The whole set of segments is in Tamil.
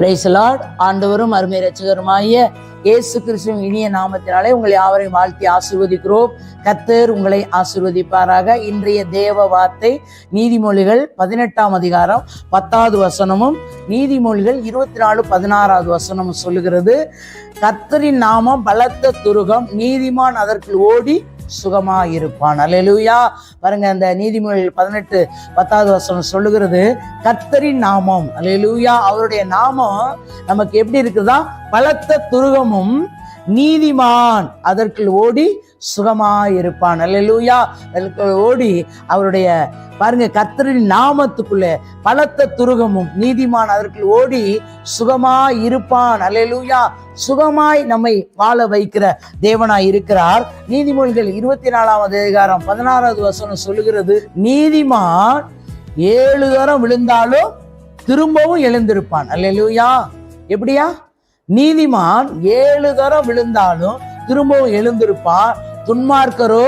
பிரைசலாட் ஆண்டவரும் அருமை ரட்சகருமாகிய இயேசு கிறிஸ்துவின் இனிய நாமத்தினாலே உங்களை யாவரையும் வாழ்த்தி ஆசிர்வதிக்கிறோம். கத்தர் உங்களை ஆசிர்வதிப்பாராக. இன்றைய தேவ வார்த்தை நீதிமொழிகள் பதினெட்டாம் அதிகாரம் பத்தாவது வசனமும் நீதிமொழிகள் இருபத்தி நாலு பதினாறாவது வசனமும் சொல்லுகிறது. கத்தரின் நாமம் பலத்த துருகம் நீதிமான் அதற்குள் ஓடி சுகமாயிருப்பான். அல்லேலூயா. பாருங்க அந்த நீதிமொழிகள் பதினெட்டு பத்தாவது வசனம் சொல்லுகிறது கத்தரின் நாமம். அல்லேலூயா. அவருடைய நாமம் நமக்கு எப்படி இருக்குதா பலத்த துருகமும் நீதிமான். அதற்குள் ஓடி சுகமாயிருப்பான். அல்லூயா அதற்குள் ஓடி அவருடைய பாருங்க கர்த்தரின் நாமத்துக்குள்ளே பலத்த துருகமும் நீதிமான் அதற்குள் ஓடி சுகமாய் இருப்பான் அல்லூயா சுகமாய் நம்மை வாழ வைக்கிற தேவனாய் இருக்கிறார். நீதிமொழிகள் இருபத்தி நாலாவது அதிகாரம் பதினாறாவது வசனம் சொல்லுகிறது நீதிமான் ஏழு தரம் விழுந்தாலும் திரும்பவும் எழுந்திருப்பான். அல்லூயா எப்படியா? நீதிமான் ஏழு தரம் விழுந்தாலும் திரும்பவும் எழுந்திருப்பான் துன்மார்க்கரோ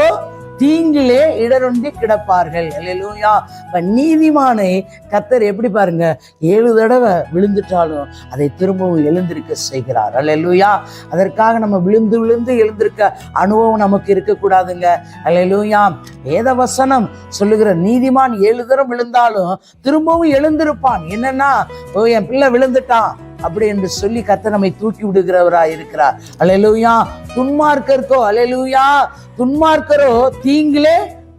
தீங்கிலே இடருண்டி கிடப்பார்கள். அல்லேலூயா இப்ப நீதிமானை கத்தர் எப்படி பாருங்க ஏழு தடவை விழுந்துட்டாலும் அதை திரும்பவும் எழுந்திருக்க செய்கிறார். அல்லேலூயா அதற்காக நம்ம விழுந்து விழுந்து எழுந்திருக்க அனுபவம் நமக்கு இருக்கக்கூடாதுங்க. அல்லேலூயா வேத வசனம் சொல்லுகிற நீதிமான் ஏழு தரம் விழுந்தாலும் திரும்பவும் எழுந்திருப்பான். என்னன்னா ஓ என் பிள்ளை விழுந்துட்டான். அப்படி என்று சொல்லி கத்த நம்மை தூக்கி விடுகிறவரா இருக்கிறார். அலையலூயா துன்மார்க்கருக்கோ அலையலூயா துன்மார்க்கரோ தீங்கிலே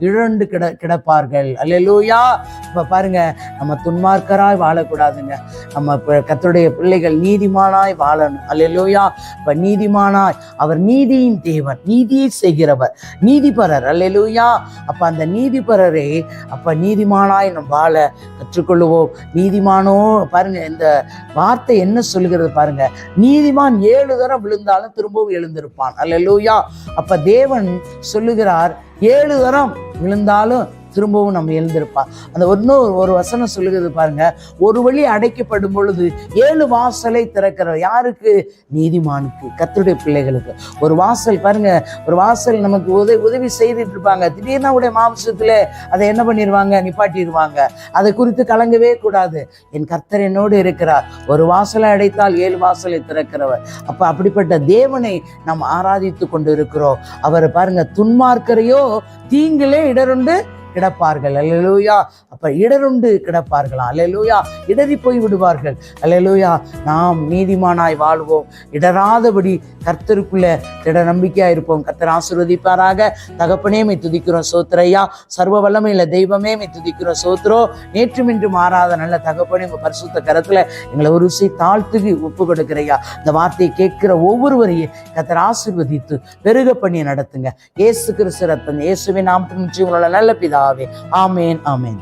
இழந்து கிட கிடப்பார்கள். அல்லூயா இப்போ பாருங்க நம்ம துன்மார்க்கராய் வாழக்கூடாதுங்க. நம்ம கத்தருடைய பிள்ளைகள் நீதிமானாய் வாழணும். அல்லூயா இப்போ நீதிமானாய் அவர் நீதியின் தேவன் நீதியை செய்கிறவர் நீதிபரர். அல்லூயா அப்போ அந்த நீதிபரரை அப்போ நீதிமானாய் நம் வாழ கற்றுக்கொள்ளுவோம். நீதிமானோ பாருங்க இந்த வார்த்தை என்ன சொல்லுகிறது பாருங்க. நீதிமான் ஏழு தரம் விழுந்தாலும் திரும்பவும் எழுந்திருப்பான். அல்லேலூயா. அப்ப தேவன் சொல்லுகிறார் ஏழு தரம் விழுந்தாலும் திரும்பவும் நம்ம எழுந்திருப்பா அந்த இன்னும் ஒரு வசனம் சொல்லுகிறது பாருங்க. ஒரு வழி அடைக்கப்படும் பொழுது ஏழு வாசலை திறக்கிற யாருக்கு? நீதிமானுக்கு கத்தருடைய பிள்ளைகளுக்கு. ஒரு வாசல் பாருங்க. ஒரு வாசல் நமக்கு உதவி உதவி செய்துட்டு இருப்பாங்க. திடீர்னு அவருடைய மாம்சத்தில் அதை என்ன பண்ணிடுவாங்க நிப்பாட்டிடுவாங்க அதை குறித்து கலங்கவே கூடாது. என் கர்த்தர் என்னோடு இருக்கிறார். ஒரு வாசலை அடைத்தால் ஏழு வாசலை திறக்கிறவர். அப்போ அப்படிப்பட்ட தேவனை நாம் ஆராதித்து கொண்டு இருக்கிறோம் அவர் பாருங்க. துன்மார்க்கரையோ தீங்கிலே இடருண்டு கிடப்பார்கள். அல்லலூயா. அப்போ இடருண்டு கிடப்பார்களா? அல்லலூயா. இடறி போய் விடுவார்கள். அல்லலூயா. நாம் நீதிமானாய் வாழ்வோம். இடராதபடி கர்த்தருக்குள்ள திட நம்பிக்கையாக இருப்போம். கர்த்தர் ஆசீர்வதிப்பாராக. தகப்பனே மை துதிக்கிறோம் சோத்திரையா சர்வ வல்லமையில் தெய்வமே மை துதிக்கிறோம் சோத்ரோ நேற்றும் இன்று மாறாத நல்ல தகப்பனே உங்கள் பரிசுத்த கரத்தில் எங்களை ஒரு விசை தாழ்த்துக்கு ஒப்பு கொடுக்கிறையா இந்த வார்த்தையை கேட்கிற ஒவ்வொருவரையும் கத்தர் ஆசிர்வதித்து பெருக பண்ணி நடத்துங்க. இயேசு கிறிஸ்து ரத்தம் இயேசுவின் நாம் உங்களோட நல்ல പിതാവേ ആമേൻ ആമേൻ